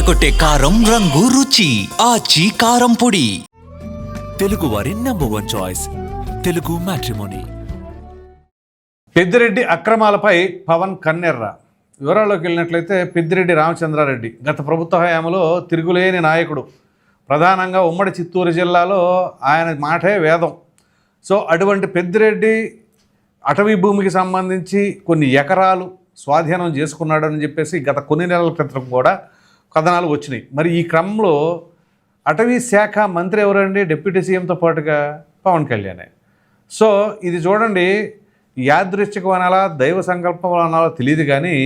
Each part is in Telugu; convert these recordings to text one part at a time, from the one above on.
అదరకొట్టే కారం రంగు రుచి. ఆచి కారం పొడి. తెలుగువారి number one choice Telugu matrimony Peddireddy అక్రమాలపై Pawan కన్నెర్ర. వివరాల్లోకి వెళ్ళినట్లయితే పెద్దిరెడ్డి రామచంద్రారెడ్డి గత ప్రభుత్వ హయాంలో తిరుగులేని నాయకుడు. ప్రధానంగా ఉమ్మడి చిత్తూరు జిల్లాలో ఆయన మాటే వేదం. సో అటువంటి పెద్దిరెడ్డి అటవీ భూమికి సంబంధించి కొన్ని ఎకరాలు స్వాధీనం చేసుకున్నాడని చెప్పేసి గత కొన్ని నెలల క్రితం కూడా కథనాలు వచ్చినాయి. మరి ఈ క్రమంలో అటవీ శాఖ మంత్రి ఎవరండి? డిప్యూటీ సీఎంతో పాటుగా పవన్ కళ్యాణే. సో ఇది చూడండి యాదృశ్చికం అనాలా దైవ సంకల్పం అనాలా తెలియదు కానీ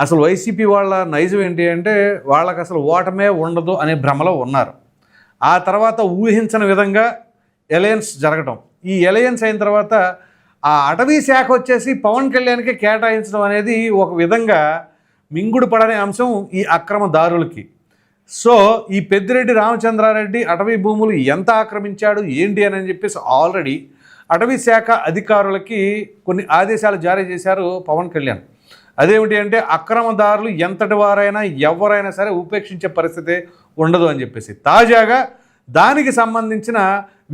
అసలు వైసీపీ వాళ్ళ నైజం ఏంటి అంటే వాళ్ళకి అసలు ఓటమే ఉండదు అనే భ్రమలో ఉన్నారు. ఆ తర్వాత ఊహించని విధంగా ఎలయన్స్ జరగటం. ఈ ఎలయన్స్ అయిన తర్వాత ఆ అటవీ శాఖ వచ్చేసి పవన్ కళ్యాణ్కి కేటాయించడం అనేది ఒక విధంగా మింగుడు పడని అంశం ఈ అక్రమదారులకి సో ఈ పెద్దిరెడ్డి రామచంద్రారెడ్డి అటవీ భూములు ఎంత ఆక్రమించాడు ఏంటి అని చెప్పేసి ఆల్రెడీ అటవీ శాఖ అధికారులకి కొన్ని ఆదేశాలు జారీ చేశారు పవన్ కళ్యాణ్. అదేమిటి అంటే అక్రమదారులు ఎంతటి వారైనా ఎవరైనా సరే ఉపేక్షించే పరిస్థితి ఉండదు అని చెప్పేసి. తాజాగా దానికి సంబంధించిన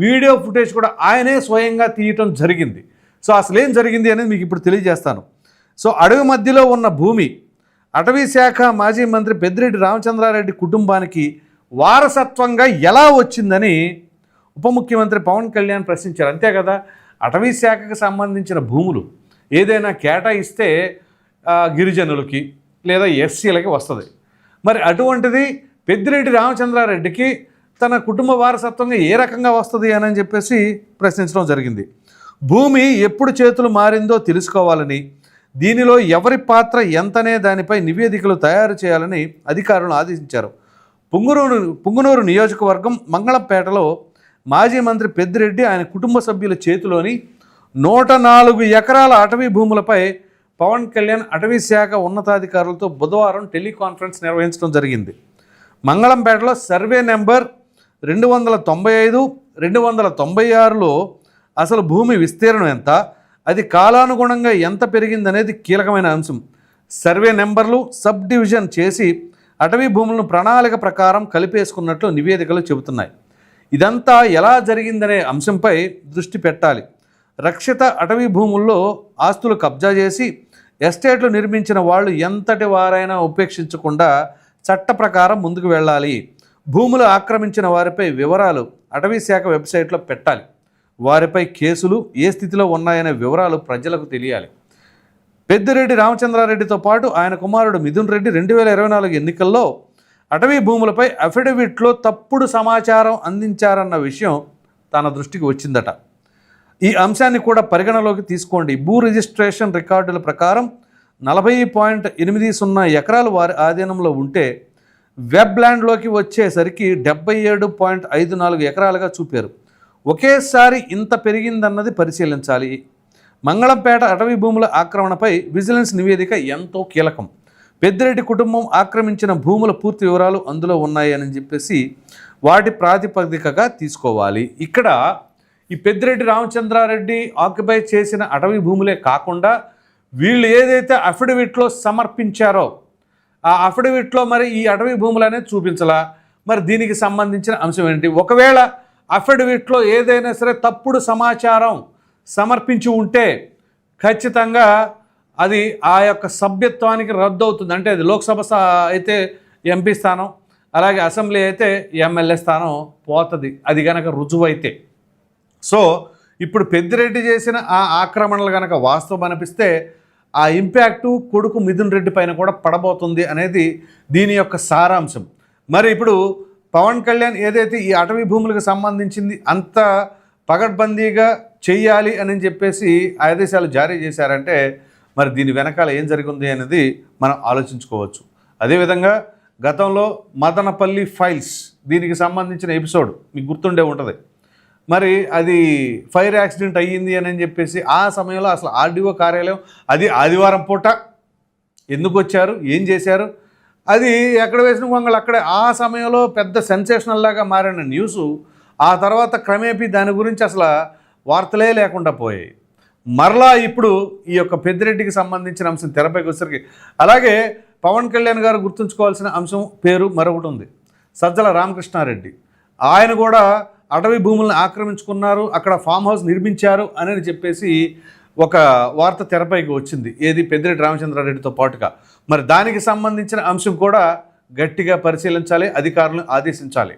వీడియో ఫుటేజ్ కూడా ఆయనే స్వయంగా తీయటం జరిగింది. సో అసలు ఏం జరిగింది అనేది మీకు ఇప్పుడు తెలియజేస్తాను. సో అడవి మధ్యలో ఉన్న భూమి అటవీ శాఖ మాజీ మంత్రి పెద్దిరెడ్డి రామచంద్రారెడ్డి కుటుంబానికి వారసత్వంగా ఎలా వచ్చిందని ఉప ముఖ్యమంత్రి పవన్ కళ్యాణ్ ప్రశ్నించారు. అంతే కదా అటవీ శాఖకు సంబంధించిన భూములు ఏదైనా కేటాయిస్తే గిరిజనులకి లేదా ఎస్సీలకి వస్తుంది. మరి అటువంటిది పెద్దిరెడ్డి రామచంద్రారెడ్డికి తన కుటుంబ వారసత్వంగా ఏ రకంగా వస్తుంది అని చెప్పేసి ప్రశ్నించడం జరిగింది. భూమి ఎప్పుడు చేతులు మారిందో తెలుసుకోవాలని దీనిలో ఎవరి పాత్ర ఎంతనే దానిపై నివేదికలు తయారు చేయాలని అధికారులను ఆదేశించారు. పుంగునూరు పుంగునూరు నియోజకవర్గం మంగళంపేటలో మాజీ మంత్రి పెద్దిరెడ్డి ఆయన కుటుంబ సభ్యుల చేతిలోని నూట నాలుగు ఎకరాల అటవీ భూములపై పవన్ కళ్యాణ్ అటవీ శాఖ ఉన్నతాధికారులతో బుధవారం టెలికాన్ఫరెన్స్ నిర్వహించడం జరిగింది. మంగళంపేటలో సర్వే నెంబర్ రెండు వందల తొంభై ఐదు రెండు వందల తొంభై ఆరులో అసలు భూమి విస్తీర్ణం ఎంత? అది కాలానుగుణంగా ఎంత పెరిగిందనేది కీలకమైన అంశం. సర్వే నెంబర్లు సబ్ డివిజన్ చేసి అటవీ భూములను ప్రణాళిక ప్రకారం కలిపేసుకున్నట్లు నివేదికలు చెబుతున్నాయి. ఇదంతా ఎలా జరిగిందనే అంశంపై దృష్టి పెట్టాలి. రక్షిత అటవీ భూముల్లో ఆస్తులు కబ్జా చేసి ఎస్టేట్లు నిర్మించిన వాళ్ళు ఎంతటి వారైనా ఉపేక్షించకుండా చట్ట ప్రకారం ముందుకు వెళ్ళాలి. భూములు ఆక్రమించిన వారిపై వివరాలు అటవీ శాఖ వెబ్సైట్లో పెట్టాలి. వారిపై కేసులు ఏ స్థితిలో ఉన్నాయనే వివరాలు ప్రజలకు తెలియాలి. పెద్దిరెడ్డి రామచంద్రారెడ్డితో పాటు ఆయన కుమారుడు మిథున్ రెడ్డి రెండు వేల ఇరవై నాలుగు ఎన్నికల్లో అటవీ భూములపై అఫిడవిట్లో తప్పుడు సమాచారం అందించారన్న విషయం తన దృష్టికి వచ్చిందట. ఈ అంశాన్ని కూడా పరిగణలోకి తీసుకోండి. భూ రిజిస్ట్రేషన్ రికార్డుల ప్రకారం నలభై పాయింట్ ఎనిమిది సున్నా ఎకరాలు వారి ఆధీనంలో ఉంటే వెబ్ ల్యాండ్లోకి వచ్చేసరికి డెబ్బై ఏడు పాయింట్ ఐదు నాలుగు ఎకరాలుగా చూపారు. ఒకేసారి ఇంత పెరిగిందన్నది పరిశీలించాలి. మంగళంపేట అటవీ భూముల ఆక్రమణపై విజిలెన్స్ నివేదిక ఎంతో కీలకం. పెద్దిరెడ్డి కుటుంబం ఆక్రమించిన భూముల పూర్తి వివరాలు అందులో ఉన్నాయి అని చెప్పేసి వాటి ప్రాతిపదికగా తీసుకోవాలి. ఇక్కడ ఈ పెద్దిరెడ్డి రామచంద్రారెడ్డి ఆక్యుపై చేసిన అటవీ భూములే కాకుండా వీళ్ళు ఏదైతే అఫిడవిట్లో సమర్పించారో ఆ అఫిడవిట్లో మరి ఈ అటవీ భూములు అనేది చూపించలా. మరి దీనికి సంబంధించిన అంశం ఏంటి? ఒకవేళ అఫిడవిట్లో ఏదైనా సరే తప్పుడు సమాచారం సమర్పించి ఉంటే ఖచ్చితంగా అది ఆ యొక్క సభ్యత్వానికి రద్దు అవుతుంది అంటే అది లోక్సభ స- అయితే ఎంపీ స్థానం అలాగే అసెంబ్లీ అయితే ఎమ్మెల్యే స్థానం పోతుంది. అది కనుక రుజువైతే. సో ఇప్పుడు పెద్దిరెడ్డి చేసిన ఆ ఆక్రమణలు కనుక వాస్తవం అనిపిస్తే ఆ ఇంపాక్టు కొడుకు మిథున్ రెడ్డి పైన కూడా పడబోతుంది అనేది దీని యొక్క సారాంశం. మరి ఇప్పుడు పవన్ కళ్యాణ్ ఏదైతే ఈ అటవీ భూములకు సంబంధించింది అంత పగడ్బందీగా చెయ్యాలి అని చెప్పేసి ఆదేశాలు జారీ చేశారంటే మరి దీని వెనకాల ఏం జరిగింది అనేది మనం ఆలోచించుకోవచ్చు. అదేవిధంగా గతంలో మదనపల్లి ఫైల్స్ దీనికి సంబంధించిన ఎపిసోడ్ మీకు గుర్తుండే ఉంటుంది. మరి అది ఫైర్ యాక్సిడెంట్ అయ్యింది అని చెప్పేసి ఆ సమయంలో అసలు ఆర్డీఓ కార్యాలయం అది ఆదివారం పూట ఎందుకు వచ్చారు? ఏం చేశారు? అది ఎక్కడ వేసిన కొంగలు? అక్కడే. ఆ సమయంలో పెద్ద సెన్సేషనల్ లాగా మారిన న్యూస్ ఆ తర్వాత క్రమేపీ దాని గురించి అసలు వార్తలే లేకుండా పోయాయి. మరలా ఇప్పుడు ఈ యొక్క పెద్దిరెడ్డికి సంబంధించిన అంశం తెరపైకి వచ్చేసరికి అలాగే పవన్ కళ్యాణ్ గారు గుర్తుంచుకోవాల్సిన అంశం పేరు మరొకటి ఉంది. సజ్జల రామకృష్ణారెడ్డి. ఆయన కూడా అటవీ భూములను ఆక్రమించుకున్నారు అక్కడ ఫామ్ హౌస్ నిర్మించారు అని చెప్పేసి ఒక వార్త తెరపైకి వచ్చింది. ఏది? పెద్దిరెడ్డి రామచంద్రారెడ్డితో పాటుగా. మరి దానికి సంబంధించిన అంశం కూడా గట్టిగా పరిశీలించాలి అధికారులను ఆదేశించాలి.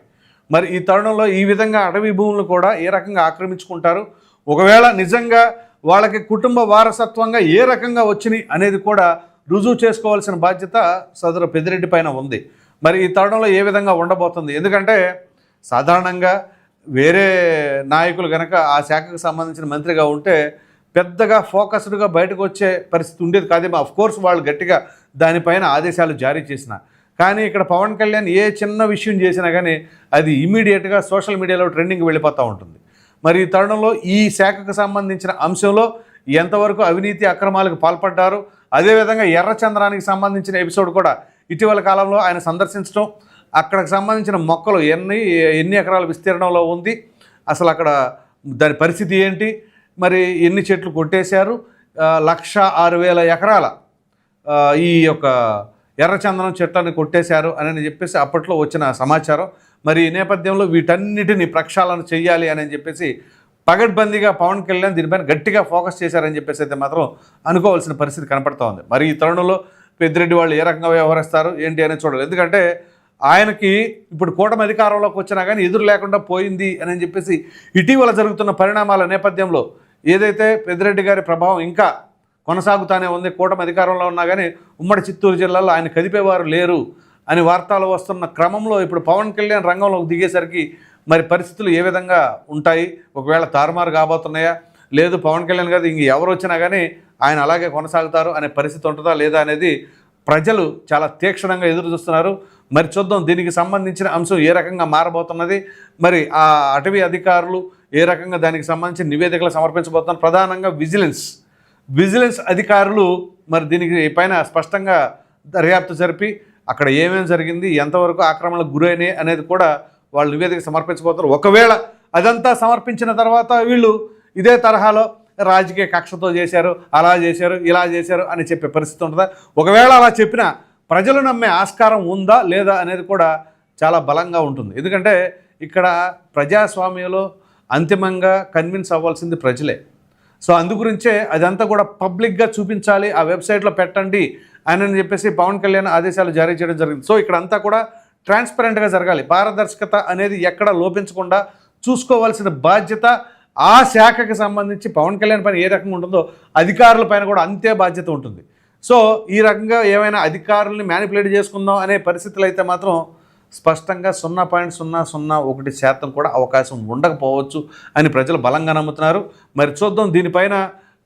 మరి ఈ తరుణంలో ఈ విధంగా అటవీ భూములను కూడా ఏ రకంగా ఆక్రమించుకుంటారు? ఒకవేళ నిజంగా వాళ్ళకి కుటుంబ వారసత్వంగా ఏ రకంగా వచ్చినాయి అనేది కూడా రుజువు చేసుకోవాల్సిన బాధ్యత సదరు పెద్దిరెడ్డి పైన ఉంది. మరి ఈ తరుణంలో ఏ విధంగా ఉండబోతుంది? ఎందుకంటే సాధారణంగా వేరే నాయకులు కనుక ఆ శాఖకు సంబంధించిన మంత్రిగా ఉంటే పెద్దగా ఫోకస్డ్గా బయటకు వచ్చే పరిస్థితి ఉండేది కాదేమో. అఫ్ కోర్స్ వాళ్ళు గట్టిగా దానిపైన ఆదేశాలు జారీ చేసిన. కానీ ఇక్కడ పవన్ కళ్యాణ్ ఏ చిన్న విషయం చేసినా కానీ అది ఇమీడియట్గా సోషల్ మీడియాలో ట్రెండింగ్ వెళ్ళిపోతూ ఉంటుంది. మరి ఈ తరుణంలో ఈ శాఖకు సంబంధించిన అంశంలో ఎంతవరకు అవినీతి అక్రమాలకు పాల్పడ్డారు అదేవిధంగా ఎర్రచంద్రానికి సంబంధించిన ఎపిసోడ్ కూడా ఇటీవల కాలంలో ఆయన సందర్శించడం అక్కడికి సంబంధించిన మొక్కలు ఎన్ని ఎన్ని ఎకరాల విస్తీర్ణంలో ఉంది అసలు అక్కడ దాని పరిస్థితి ఏంటి మరి ఎన్ని చెట్లు కొట్టేశారు లక్ష ఆరు వేల ఎకరాల ఈ యొక్క ఎర్రచందనం చెట్లను కొట్టేశారు అని చెప్పేసి అప్పట్లో వచ్చిన సమాచారం. మరి ఈ నేపథ్యంలో వీటన్నిటిని ప్రక్షాళన చేయాలి అని చెప్పేసి పగడ్బందీగా పవన్ కళ్యాణ్ దీనిపైన గట్టిగా ఫోకస్ చేశారని చెప్పేసి అయితే మాత్రం అనుకోవాల్సిన పరిస్థితి కనపడుతూ ఉంది. మరి ఈ తరుణంలో పెద్దిరెడ్డి వాళ్ళు ఏ రకంగా వ్యవహరిస్తారు ఏంటి అనేది చూడాలి. ఎందుకంటే ఆయనకి ఇప్పుడు కూటమి అధికారంలోకి వచ్చినా కానీ ఎదురు లేకుండా పోయింది అని చెప్పేసి ఇటీవల జరుగుతున్న పరిణామాల నేపథ్యంలో ఏదైతే పెద్దిరెడ్డి గారి ప్రభావం ఇంకా కొనసాగుతానే ఉంది. కూటమి అధికారంలో ఉన్నా కానీ ఉమ్మడి చిత్తూరు జిల్లాలో ఆయన కదిపేవారు లేరు అని వార్తలు వస్తున్న క్రమంలో ఇప్పుడు పవన్ కళ్యాణ్ రంగంలోకి దిగేసరికి మరి పరిస్థితులు ఏ విధంగా ఉంటాయి? ఒకవేళ తారుమారు కాబోతున్నాయా? లేదు పవన్ కళ్యాణ్ గారు ఇంక ఎవరు వచ్చినా కానీ ఆయన అలాగే కొనసాగుతారు అనే పరిస్థితి ఉంటుందా లేదా అనేది ప్రజలు చాలా తీక్షణంగా ఎదురు చూస్తున్నారు. మరి చూద్దాం దీనికి సంబంధించిన అంశం ఏ రకంగా మారబోతున్నది? మరి ఆ అటవీ అధికారులు ఏ రకంగా దానికి సంబంధించిన నివేదికలు సమర్పించబోతున్నారు? ప్రధానంగా విజిలెన్స్ విజిలెన్స్ అధికారులు మరి దీనికి పైన స్పష్టంగా దర్యాప్తు జరిపి అక్కడ ఏమేమి జరిగింది ఎంతవరకు ఆక్రమణకు గురైనాయి అనేది కూడా వాళ్ళు నివేదిక సమర్పించబోతారు ఒకవేళ అదంతా సమర్పించిన తర్వాత వీళ్ళు ఇదే తరహాలో రాజకీయ కక్షతో చేశారు అలా చేశారు ఇలా చేశారు అని చెప్పే పరిస్థితి ఉంటుందా? ఒకవేళ అలా చెప్పినా ప్రజలు నమ్మే ఆస్కారం ఉందా లేదా అనేది కూడా చాలా బలంగా ఉంటుంది. ఎందుకంటే ఇక్కడ ప్రజాస్వామ్యంలో అంతిమంగా కన్విన్స్ అవ్వాల్సింది ప్రజలే. సో అందుగురించే అదంతా కూడా పబ్లిక్గా చూపించాలి ఆ వెబ్సైట్లో పెట్టండి అని చెప్పేసి పవన్ కళ్యాణ్ ఆదేశాలు జారీ చేయడం జరిగింది. సో ఇక్కడ అంతా కూడా ట్రాన్స్పరెంట్గా జరగాలి. పారదర్శకత అనేది ఎక్కడ లోపించకుండా చూసుకోవాల్సిన బాధ్యత ఆ శాఖకి సంబంధించి పవన్ కళ్యాణ్ పైన ఏ రకంగా ఉంటుందో అధికారుల పైన కూడా అంతే బాధ్యత ఉంటుంది. సో ఈ రకంగా ఏమైనా అధికారుల్ని మ్యానిపులేట్ చేసుకుందాం అనే పరిస్థితులు అయితే మాత్రం స్పష్టంగా సున్నా పాయింట్ సున్నా సున్నా ఒకటి శాతం కూడా అవకాశం ఉండకపోవచ్చు అని ప్రజలు బలంగా నమ్ముతున్నారు. మరి చూద్దాం దీనిపైన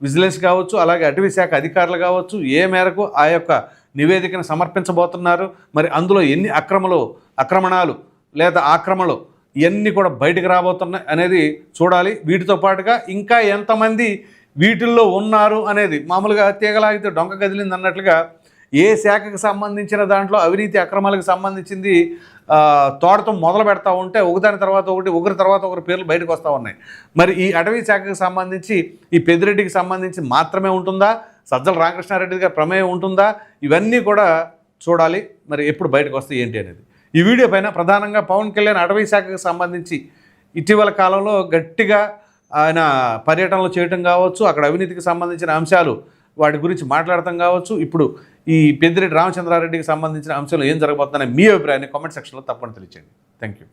విజిలెన్స్ కావచ్చు అలాగే అటవీ శాఖ అధికారులు కావచ్చు ఏ మేరకు ఆ యొక్క నివేదికను సమర్పించబోతున్నారు మరి అందులో ఎన్ని అక్రమలు అక్రమణాలు లేదా ఆక్రమణలు ఇవన్నీ కూడా బయటకు రాబోతున్నాయి అనేది చూడాలి. వీటితో పాటుగా ఇంకా ఎంతమంది వీటిల్లో ఉన్నారు అనేది మామూలుగా తీగలాగితే డొంక కదిలింది అన్నట్లుగా ఏ శాఖకు సంబంధించిన దాంట్లో అవినీతి అక్రమాలకు సంబంధించింది ఆ, తోటతో మొదలు పెడతా ఉంటే ఒకదాని తర్వాత ఒకటి ఒకరి తర్వాత ఒకరి పేర్లు బయటకు వస్తూ ఉన్నాయి. మరి ఈ అటవీ శాఖకు సంబంధించి ఈ పెద్దిరెడ్డికి సంబంధించి మాత్రమే ఉంటుందా? సజ్జల రామకృష్ణారెడ్డి గారి ప్రమేయం ఉంటుందా? ఇవన్నీ కూడా చూడాలి. మరి ఎప్పుడు బయటకు వస్తాయి ఏంటి అనేది. ఈ వీడియో పైన ప్రధానంగా పవన్ కళ్యాణ్ అటవీ శాఖకు సంబంధించి ఇటీవల కాలంలో గట్టిగా ఆయన పర్యటనలు చేయటం కావచ్చు అక్కడ అవినీతికి సంబంధించిన అంశాలు వాటి గురించి మాట్లాడటం కావచ్చు. ఇప్పుడు ఈ పెద్దిరెడ్డి రామచంద్రారెడ్డికి సంబంధించిన అంశాలు ఏం జరగబోతుందనే మీ అభిప్రాయాన్ని కామెంట్ సెక్షన్లో తప్పని తెలియచేయండి. Thank you